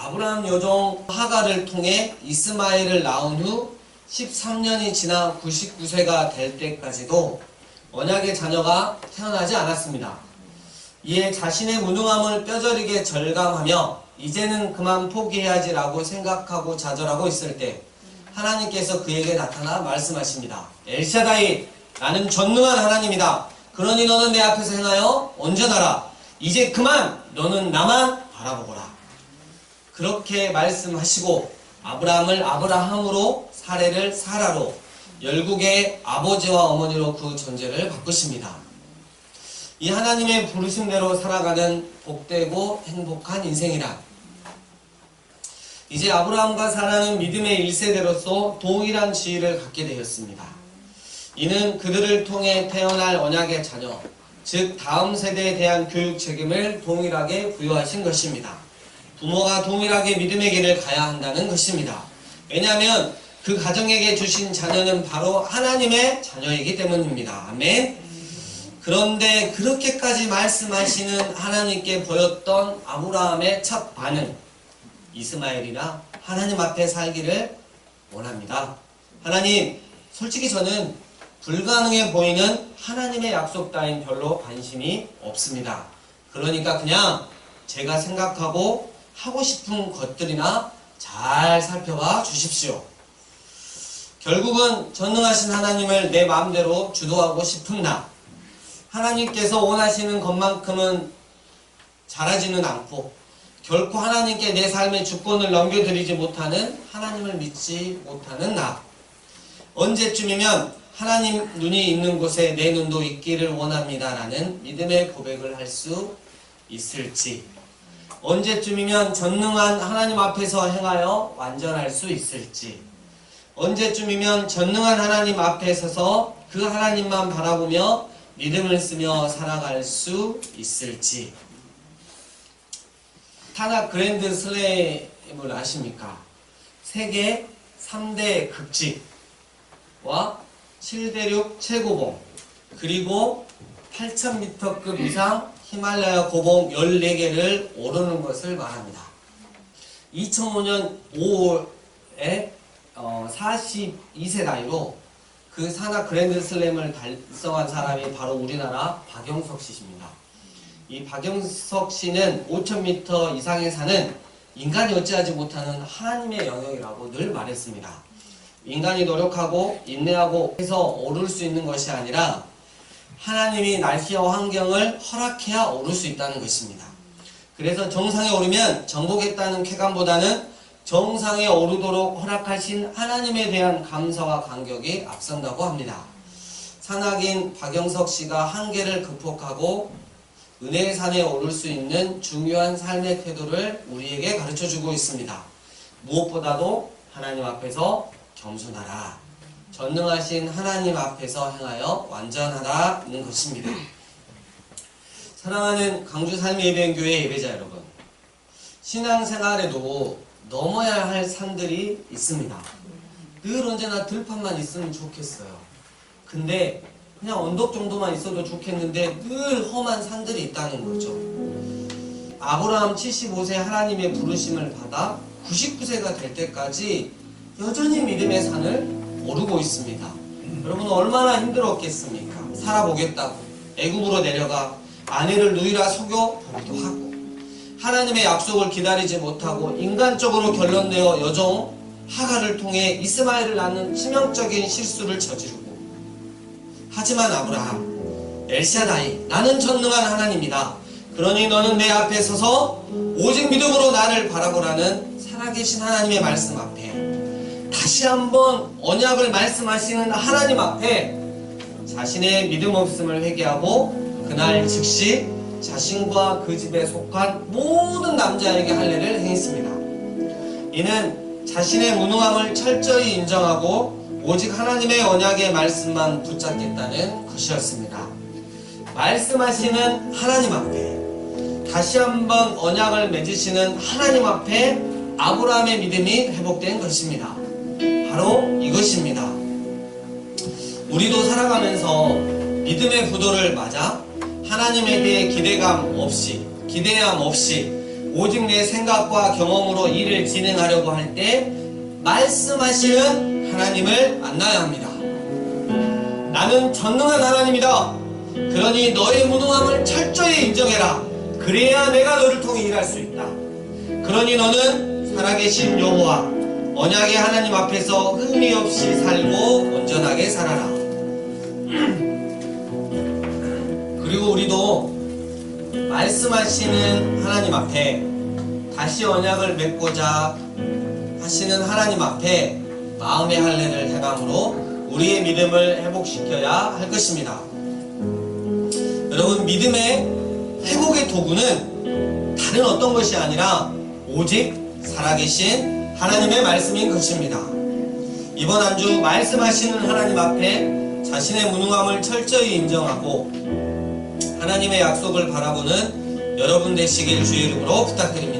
아브라함 여종 하가를 통해 이스마엘을 낳은 후 13년이 지나 99세가 될 때까지도 언약의 자녀가 태어나지 않았습니다. 이에 자신의 무능함을 뼈저리게 절감하며 이제는 그만 포기해야지라고 생각하고 좌절하고 있을 때 하나님께서 그에게 나타나 말씀하십니다. 엘샤다이 나는 전능한 하나님이다. 그러니 너는 내 앞에서 행하여 온전하라. 이제 그만 너는 나만 바라보거라. 그렇게 말씀하시고 아브라함을 아브라함으로 사례를 사라로 열국의 아버지와 어머니로 그 존재를 바꾸십니다. 이 하나님의 부르심대로 살아가는 복되고 행복한 인생이란 이제 아브라함과 사라는 믿음의 1세대로서 동일한 지위를 갖게 되었습니다. 이는 그들을 통해 태어날 언약의 자녀, 즉 다음 세대에 대한 교육 책임을 동일하게 부여하신 것입니다. 부모가 동일하게 믿음의 길을 가야 한다는 것입니다. 왜냐하면 그 가정에게 주신 자녀는 바로 하나님의 자녀이기 때문입니다. 아멘. 그런데 그렇게까지 말씀하시는 하나님께 보였던 아브라함의 첫 반응, 이스마엘이나 하나님 앞에 살기를 원합니다. 하나님, 솔직히 저는 불가능해 보이는 하나님의 약속 따윈 별로 관심이 없습니다. 그러니까 그냥 제가 생각하고 하고 싶은 것들이나 잘 살펴봐 주십시오. 결국은 전능하신 하나님을 내 마음대로 주도하고 싶은 나. 하나님께서 원하시는 것만큼은 잘하지는 않고 결코 하나님께 내 삶의 주권을 넘겨드리지 못하는 하나님을 믿지 못하는 나. 언제쯤이면 하나님 눈이 있는 곳에 내 눈도 있기를 원합니다라는 믿음의 고백을 할 수 있을지. 언제쯤이면 전능한 하나님 앞에서 행하여 완전할 수 있을지. 언제쯤이면 전능한 하나님 앞에 서서 그 하나님만 바라보며 믿음을 쓰며 살아갈 수 있을지. 타나 그랜드 슬램을 아십니까? 세계 3대 극지와 7대륙 최고봉 그리고 8,000m급 이상 히말라야 고봉 14개를 오르는 것을 말합니다. 2005년 5월에 42세 나이로 그 산하 그랜드 슬램을 달성한 사람이 바로 우리나라 박영석 씨입니다. 이 박영석 씨는 5,000m 이상의 산은 인간이 어찌하지 못하는 하나님의 영역이라고 늘 말했습니다. 인간이 노력하고 인내하고 해서 오를 수 있는 것이 아니라 하나님이 날씨와 환경을 허락해야 오를 수 있다는 것입니다. 그래서 정상에 오르면 정복했다는 쾌감보다는 정상에 오르도록 허락하신 하나님에 대한 감사와 감격이 앞선다고 합니다. 산악인 박영석 씨가 한계를 극복하고 은혜의 산에 오를 수 있는 중요한 삶의 태도를 우리에게 가르쳐 주고 있습니다. 무엇보다도 하나님 앞에서 겸손하라. 전능하신 하나님 앞에서 행하여 완전하다는 것입니다. 사랑하는 강주 삶의 예배교회 예배자 여러분. 신앙생활에도 넘어야 할 산들이 있습니다. 늘 언제나 들판만 있으면 좋겠어요. 근데 그냥 언덕 정도만 있어도 좋겠는데 늘 험한 산들이 있다는 거죠. 아브라함 75세 하나님의 부르심을 받아 99세가 될 때까지 여전히 믿음의 산을 오르고 있습니다. 여러분 얼마나 힘들었겠습니까? 살아보겠다고 애굽으로 내려가 아내를 누이라 속여 보기도 하고 하나님의 약속을 기다리지 못하고 인간적으로 결론내어 여종 하가를 통해 이스마엘을 낳는 치명적인 실수를 저지르고 하지만 아브라함 엘샤다이 나는 전능한 하나님이다. 그러니 너는 내 앞에 서서 오직 믿음으로 나를 바라보라는 살아계신 하나님의 말씀 앞에 다시 한번 언약을 말씀하시는 하나님 앞에 자신의 믿음 없음을 회개하고 그날 즉시 자신과 그 집에 속한 모든 남자에게 할례를 행했습니다. 이는 자신의 무능함을 철저히 인정하고 오직 하나님의 언약의 말씀만 붙잡겠다는 것이었습니다. 말씀하시는 하나님 앞에 다시 한번 언약을 맺으시는 하나님 앞에 아브라함의 믿음이 회복된 것입니다. 바로 이것입니다. 우리도 살아가면서 믿음의 부도를 맞아 하나님에 대해 기대감 없이 기대함 없이 오직 내 생각과 경험으로 일을 진행하려고 할 때 말씀하시는 하나님을 만나야 합니다. 나는 전능한 하나님이다. 그러니 너의 무능함을 철저히 인정해라. 그래야 내가 너를 통해 일할 수 있다. 그러니 너는 살아계신 여호와 언약의 하나님 앞에서 흠이 없이 살고 온전하게 살아라. 그리고 우리도 말씀하시는 하나님 앞에 다시 언약을 맺고자 하시는 하나님 앞에 마음의 할례를 행함으로 우리의 믿음을 회복시켜야 할 것입니다. 여러분 믿음의 회복의 도구는 다른 어떤 것이 아니라 오직 살아계신 하나님의 말씀인 것입니다. 이번 한 주 말씀하시는 하나님 앞에 자신의 무능함을 철저히 인정하고 하나님의 약속을 바라보는 여러분 되시길 주의 이름으로 부탁드립니다.